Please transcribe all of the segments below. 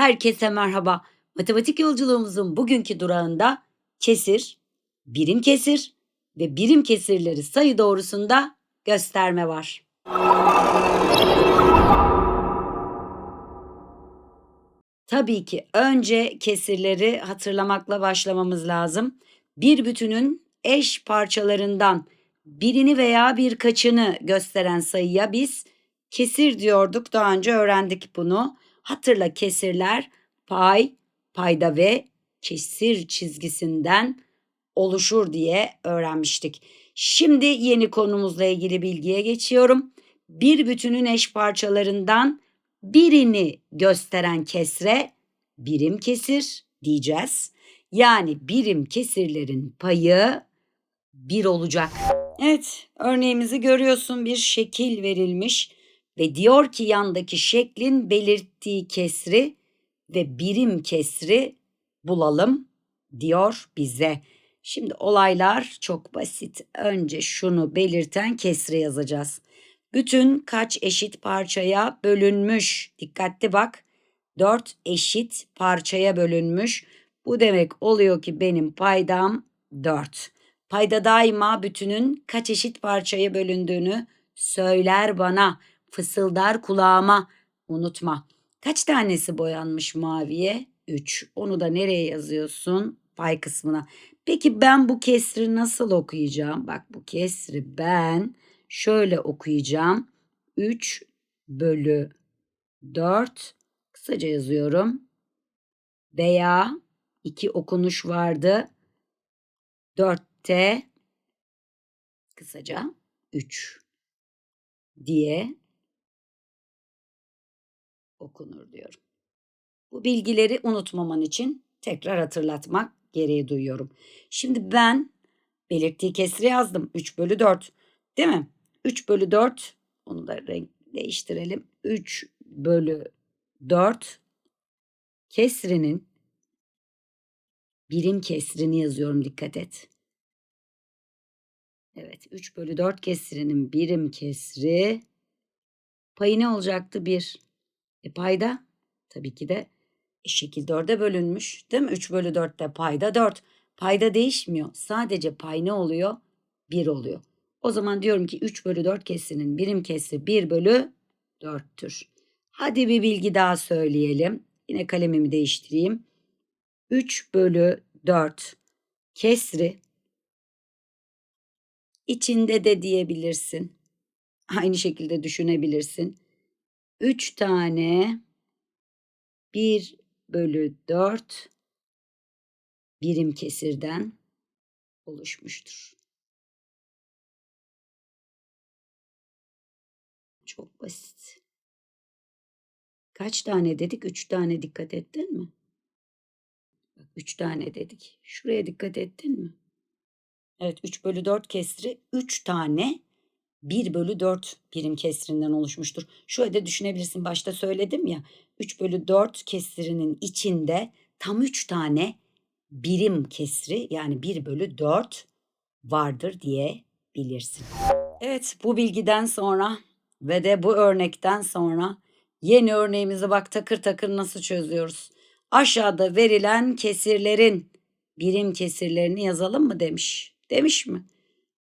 Herkese merhaba. Matematik yolculuğumuzun bugünkü durağında kesir, birim kesir ve birim kesirleri sayı doğrusunda gösterme var. Tabii ki önce kesirleri hatırlamakla başlamamız lazım. Bir bütünün eş parçalarından birini veya birkaçını gösteren sayıya biz kesir diyorduk. Daha önce öğrendik bunu. Hatırla kesirler pay, payda ve kesir çizgisinden oluşur diye öğrenmiştik. Şimdi yeni konumuzla ilgili bilgiye geçiyorum. Bir bütünün eş parçalarından birini gösteren kesre birim kesir diyeceğiz. Yani birim kesirlerin payı bir olacak. Evet, örneğimizi görüyorsun bir şekil verilmiş ve diyor ki yandaki şeklin belirttiği kesri ve birim kesri bulalım diyor bize. Şimdi olaylar çok basit. Önce şunu belirten kesri yazacağız. Bütün kaç eşit parçaya bölünmüş? Dikkatli bak. 4 eşit parçaya bölünmüş. Bu demek oluyor ki benim paydam 4. Payda daima bütünün kaç eşit parçaya bölündüğünü söyler bana, fısıldar kulağıma. Unutma. Kaç tanesi boyanmış maviye? 3. Onu da nereye yazıyorsun? Pay kısmına. Peki ben bu kesri nasıl okuyacağım? Bak bu kesri ben şöyle okuyacağım. 3 bölü 4 kısaca yazıyorum. Veya iki okunuş vardı. 4'te kısaca 3 diye okunur diyorum. Bu bilgileri unutmaman için tekrar hatırlatmak gereği duyuyorum. Şimdi ben belirttiği kesri yazdım. 3 bölü 4 değil mi? 3 bölü 4 onu da renk değiştirelim. 3 bölü 4 kesrinin birim kesrini yazıyorum dikkat et. Evet 3 bölü 4 kesrinin birim kesri payı ne olacaktı? 1. E payda tabii ki de şekil 4'e bölünmüş değil mi? 3 bölü 4'te payda 4. Payda değişmiyor. Sadece pay ne oluyor? 1 oluyor. O zaman diyorum ki 3 bölü 4 kesrinin birim kesri 1 bölü 4'tür. Hadi bir bilgi daha söyleyelim. Yine kalemimi değiştireyim. 3 bölü 4 kesri içinde de diyebilirsin. Aynı şekilde düşünebilirsin. 3 tane 1 bölü 4 birim kesirden oluşmuştur. Çok basit. Kaç tane dedik? 3 tane dikkat ettin mi? Bak 3 tane dedik. Şuraya dikkat ettin mi? Evet 3 bölü 4 kesri 3 tane 1 bölü 4 birim kesrinden oluşmuştur. Şöyle düşünebilirsin başta söyledim ya 3 bölü 4 kesrinin içinde tam 3 tane birim kesri yani 1 bölü 4 vardır diyebilirsin. Evet bu bilgiden sonra ve de bu örnekten sonra yeni örneğimizi bak takır takır nasıl çözüyoruz. Aşağıda verilen kesirlerin birim kesirlerini yazalım mı demiş. Demiş mi?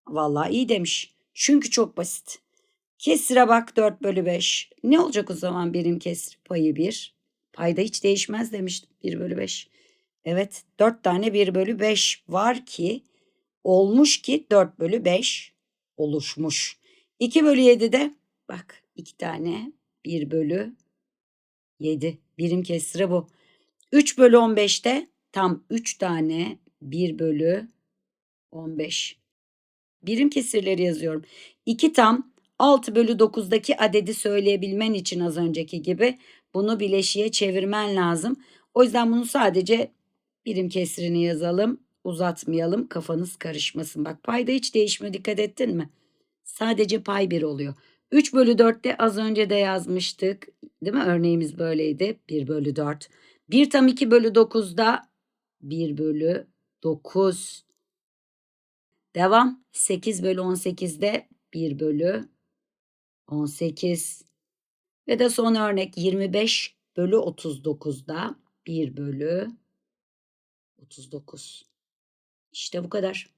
Vallahi iyi demiş. Çünkü çok basit. Kesire bak 4 bölü 5. Ne olacak o zaman birim kesir payı 1? Payda hiç değişmez demiştim 1 bölü 5. Evet 4 tane 1 bölü 5 var ki olmuş ki 4 bölü 5 oluşmuş. 2 bölü 7'de bak 2 tane 1 bölü 7 birim kesire bu. 3 bölü 15'te tam 3 tane 1 bölü 15. Birim kesirleri yazıyorum. 2 tam 6 bölü 9'daki adedi söyleyebilmen için az önceki gibi bunu bileşiğe çevirmen lazım. O yüzden bunu sadece birim kesirini yazalım. Uzatmayalım kafanız karışmasın. Bak payda hiç değişmiyor dikkat ettin mi? Sadece pay 1 oluyor. 3 bölü 4'te az önce de yazmıştık. Değil mi? Örneğimiz böyleydi. 1 bölü 4. 1 tam 2 bölü 9'da 1 bölü 9. Devam. 8 bölü 18'de 1 bölü 18. Ve de son örnek 25 bölü 39'da 1 bölü 39. İşte bu kadar.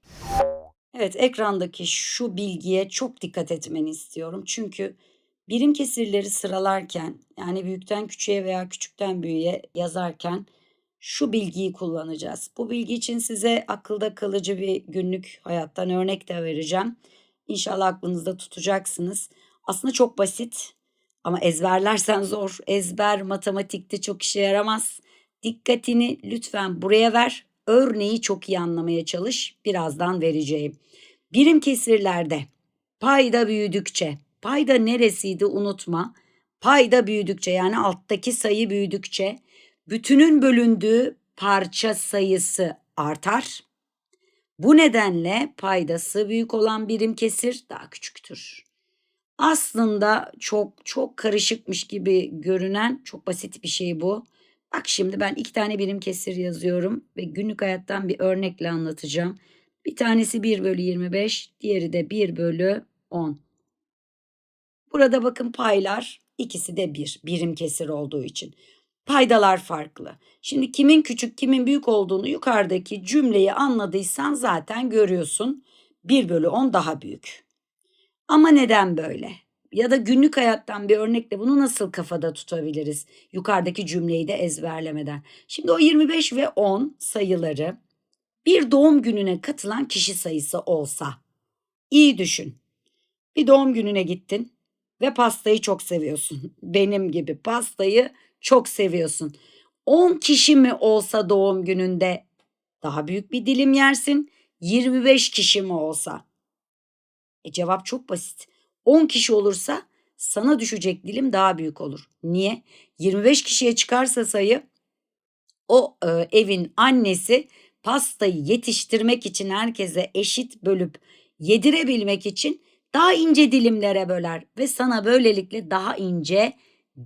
Evet ekrandaki şu bilgiye çok dikkat etmeni istiyorum. Çünkü birim kesirleri sıralarken yani büyükten küçüğe veya küçükten büyüğe yazarken şu bilgiyi kullanacağız. Bu bilgi için size akılda kalıcı bir günlük hayattan örnek de vereceğim. İnşallah aklınızda tutacaksınız. Aslında çok basit ama ezberlersen zor. Ezber matematikte çok işe yaramaz. Dikkatini lütfen buraya ver. Örneği çok iyi anlamaya çalış. Birazdan vereceğim. Birim kesirlerde payda büyüdükçe, payda neresiydi unutma. Payda büyüdükçe yani alttaki sayı büyüdükçe bütünün bölündüğü parça sayısı artar. Bu nedenle paydası büyük olan birim kesir daha küçüktür. Aslında çok çok karışıkmış gibi görünen çok basit bir şey bu. Bak şimdi ben iki tane birim kesir yazıyorum ve günlük hayattan bir örnekle anlatacağım. Bir tanesi 1 bölü 25, diğeri de 1 bölü 10. Burada bakın paylar ikisi de 1, birim kesir olduğu için. Paydalar farklı. Şimdi kimin küçük kimin büyük olduğunu yukarıdaki cümleyi anladıysan zaten görüyorsun. 1 bölü 10 daha büyük. Ama neden böyle? Ya da günlük hayattan bir örnekle bunu nasıl kafada tutabiliriz? Yukarıdaki cümleyi de ezberlemeden. Şimdi o 25 ve 10 sayıları bir doğum gününe katılan kişi sayısı olsa. İyi düşün. Bir doğum gününe gittin ve pastayı çok seviyorsun. Benim gibi pastayı çok seviyorsun. 10 kişi mi olsa doğum gününde daha büyük bir dilim yersin. 25 kişi mi olsa? E cevap çok basit. 10 kişi olursa sana düşecek dilim daha büyük olur. Niye? 25 kişiye çıkarsa sayı o e, evin annesi pastayı yetiştirmek için herkese eşit bölüp yedirebilmek için daha ince dilimlere böler ve sana böylelikle daha ince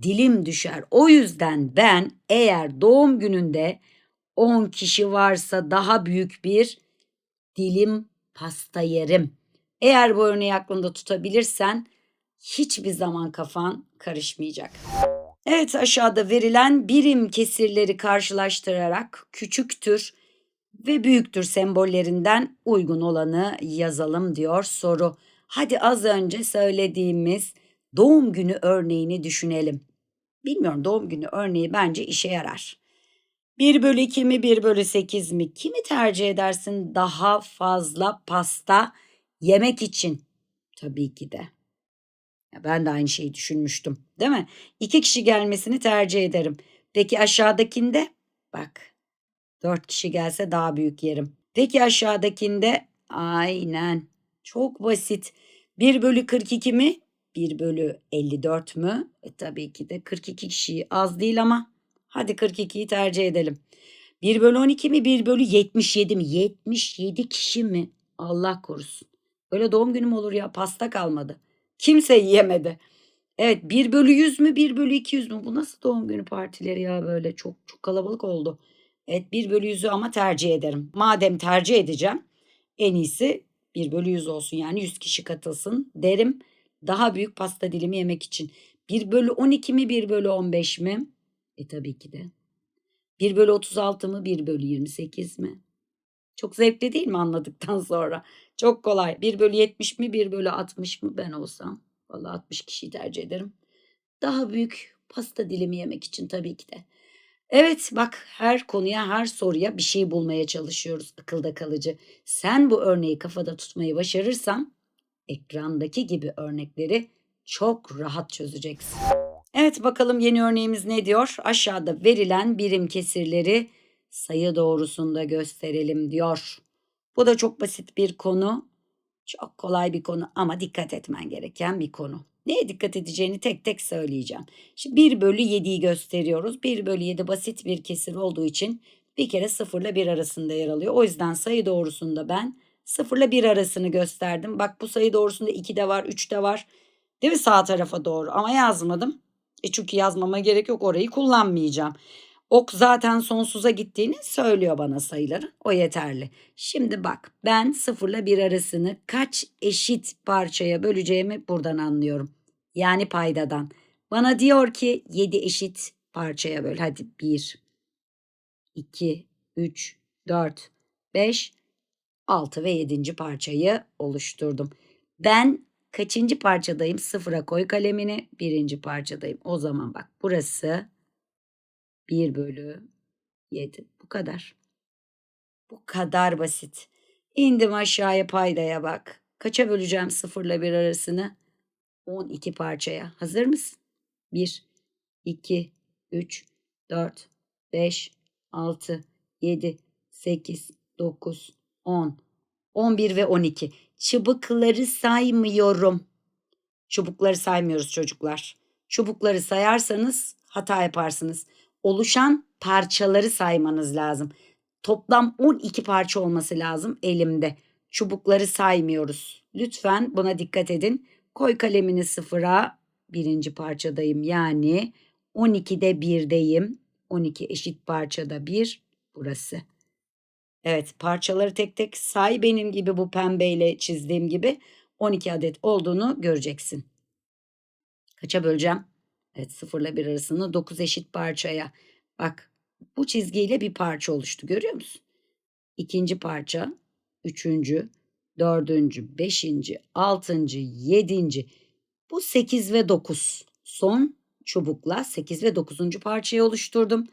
dilim düşer. O yüzden ben eğer doğum gününde 10 kişi varsa daha büyük bir dilim pasta yerim. Eğer bu örneği aklında tutabilirsen hiçbir zaman kafan karışmayacak. Evet aşağıda verilen birim kesirleri karşılaştırarak küçüktür ve büyüktür sembollerinden uygun olanı yazalım diyor soru. Hadi az önce söylediğimiz doğum günü örneğini düşünelim. Bilmiyorum doğum günü örneği bence işe yarar. 1 bölü 2 mi 1 bölü 8 mi? Kimi tercih edersin daha fazla pasta yemek için? Tabii ki de. Ya ben de aynı şeyi düşünmüştüm değil mi? İki kişi gelmesini tercih ederim. Peki aşağıdakinde? Bak 4 kişi gelse daha büyük yerim. Peki aşağıdakinde? Aynen. Çok basit. 1 bölü 42 mi? 1 bölü 54 mü? E tabii ki de 42 kişi az değil ama hadi 42'yi tercih edelim. 1 bölü 12 mi? 1 bölü 77 mi? 77 kişi mi? Allah korusun. Öyle doğum günüm olur ya pasta kalmadı. Kimse yiyemedi. Evet 1 bölü 100 mü 1 bölü 200 mü? Bu nasıl doğum günü partileri ya böyle çok çok kalabalık oldu. Evet 1 bölü 100'ü ama tercih ederim. Madem tercih edeceğim en iyisi 1 bölü 100 olsun yani 100 kişi katılsın derim. Daha büyük pasta dilimi yemek için. 1 bölü 12 mi 1 bölü 15 mi? E tabii ki de. 1 bölü 36 mı 1 bölü 28 mi? Çok zevkli değil mi anladıktan sonra? Çok kolay. 1 bölü 70 mi 1 bölü 60 mı ben olsam? Vallahi 60 kişiyi tercih ederim. Daha büyük pasta dilimi yemek için tabii ki de. Evet bak her konuya her soruya bir şey bulmaya çalışıyoruz akılda kalıcı. Sen bu örneği kafada tutmayı başarırsan ekrandaki gibi örnekleri çok rahat çözeceksin. Evet bakalım yeni örneğimiz ne diyor? Aşağıda verilen birim kesirleri sayı doğrusunda gösterelim diyor. Bu da çok basit bir konu. Çok kolay bir konu ama dikkat etmen gereken bir konu. Neye dikkat edeceğini tek tek söyleyeceğim. Şimdi 1 bölü 7'yi gösteriyoruz. 1 bölü 7 basit bir kesir olduğu için bir kere 0 ile 1 arasında yer alıyor. O yüzden sayı doğrusunda ben 0 ile 1 arasını gösterdim. Bak bu sayı doğrusunda 2 de var 3 de var. Değil mi sağ tarafa doğru ama yazmadım. E çünkü yazmama gerek yok orayı kullanmayacağım. Ok zaten sonsuza gittiğini söylüyor bana sayıların. O yeterli. Şimdi bak ben 0 ile 1 arasını kaç eşit parçaya böleceğimi buradan anlıyorum. Yani paydadan. Bana diyor ki 7 eşit parçaya böl. Hadi 1, 2, 3, 4, 5, 6 ve 7. parçayı oluşturdum. Ben kaçıncı parçadayım? Sıfıra koy kalemini. Birinci parçadayım. O zaman bak burası 1 bölü 7. Bu kadar. Bu kadar basit. İndim aşağıya paydaya bak. Kaça böleceğim sıfırla bir arasını? 12 parçaya. Hazır mısın? 1, 2, 3, 4, 5, 6, 7, 8, 9, 10, 11 ve 12. Çubukları saymıyorum. Çubukları saymıyoruz çocuklar. Çubukları sayarsanız hata yaparsınız. Oluşan parçaları saymanız lazım. Toplam 12 parça olması lazım elimde. Çubukları saymıyoruz. Lütfen buna dikkat edin. Koy kalemini sıfıra. Birinci parçadayım yani 12'de 1'deyim. 12 eşit parçada 1 burası. Evet parçaları tek tek say benim gibi bu pembeyle çizdiğim gibi 12 adet olduğunu göreceksin. Kaça böleceğim? Evet sıfırla bir arasını 9 eşit parçaya. Bak bu çizgiyle bir parça oluştu görüyor musun? İkinci parça, üçüncü, dördüncü, beşinci, altıncı, yedinci. Bu 8 ve 9. Son çubukla 8 ve 9. parçayı oluşturdum.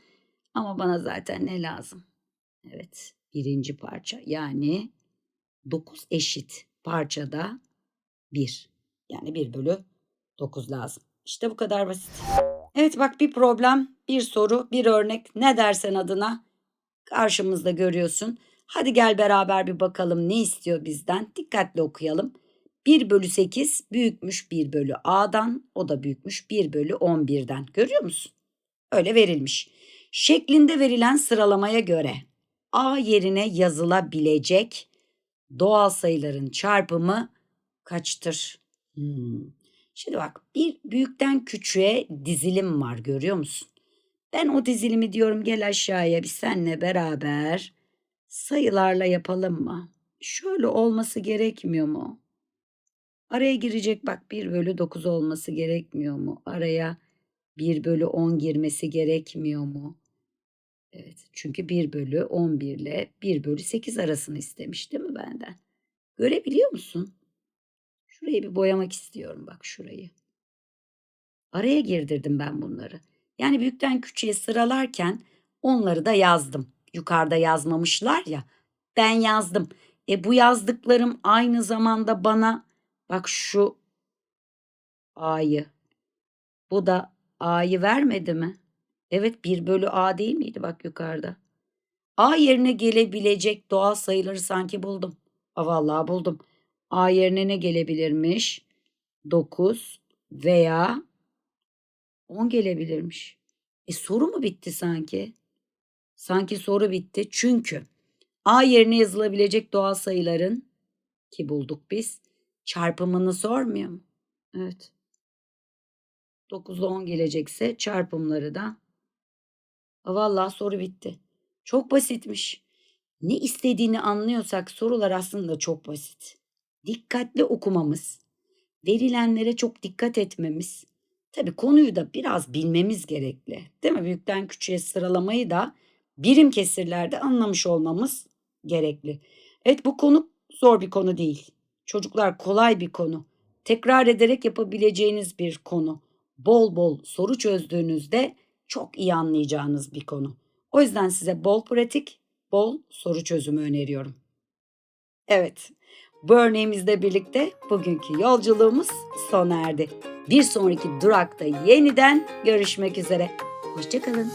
Ama bana zaten ne lazım? Evet birinci parça yani 9 eşit parçada 1. Yani 1 bölü 9 lazım. İşte bu kadar basit. Evet bak bir problem, bir soru, bir örnek ne dersen adına karşımızda görüyorsun. Hadi gel beraber bir bakalım ne istiyor bizden. Dikkatli okuyalım. 1 bölü 8 büyükmüş 1 bölü A'dan. O da büyükmüş 1 bölü 11'den. Görüyor musun? Öyle verilmiş. Şeklinde verilen sıralamaya göre A yerine yazılabilecek doğal sayıların çarpımı kaçtır? Hmm. Şimdi bak bir büyükten küçüğe dizilim var görüyor musun? Ben o dizilimi diyorum gel aşağıya bir senle beraber sayılarla yapalım mı? Şöyle olması gerekmiyor mu? Araya girecek bak 1 bölü 9 olması gerekmiyor mu? Araya 1 bölü 10 girmesi gerekmiyor mu? Evet çünkü 1 bölü 11 ile 1 bölü 8 arasını istemiş değil mi benden? Görebiliyor musun? Şurayı bir boyamak istiyorum bak şurayı. Araya girdirdim ben bunları. Yani büyükten küçüğe sıralarken onları da yazdım. Yukarıda yazmamışlar ya. Ben yazdım. E bu yazdıklarım aynı zamanda bana bak şu A'yı. Bu da A'yı vermedi mi? Evet 1 bölü A değil miydi bak yukarıda? A yerine gelebilecek doğal sayıları sanki buldum. A vallahi buldum. A yerine ne gelebilirmiş? 9 veya 10 gelebilirmiş. E soru mu bitti sanki? Sanki soru bitti. Çünkü A yerine yazılabilecek doğal sayıların ki bulduk biz çarpımını sormuyor mu? Evet. 9 ile 10 gelecekse çarpımları da vallahi soru bitti. Çok basitmiş. Ne istediğini anlıyorsak sorular aslında çok basit. Dikkatli okumamız, verilenlere çok dikkat etmemiz, tabii konuyu da biraz bilmemiz gerekli. Değil mi? Büyükten küçüğe sıralamayı da birim kesirlerde anlamış olmamız gerekli. Evet bu konu zor bir konu değil. Çocuklar kolay bir konu. Tekrar ederek yapabileceğiniz bir konu. Bol bol soru çözdüğünüzde çok iyi anlayacağınız bir konu. O yüzden size bol pratik, bol soru çözümü öneriyorum. Evet, bu örneğimizle birlikte bugünkü yolculuğumuz sona erdi. Bir sonraki durakta yeniden görüşmek üzere. Hoşçakalın.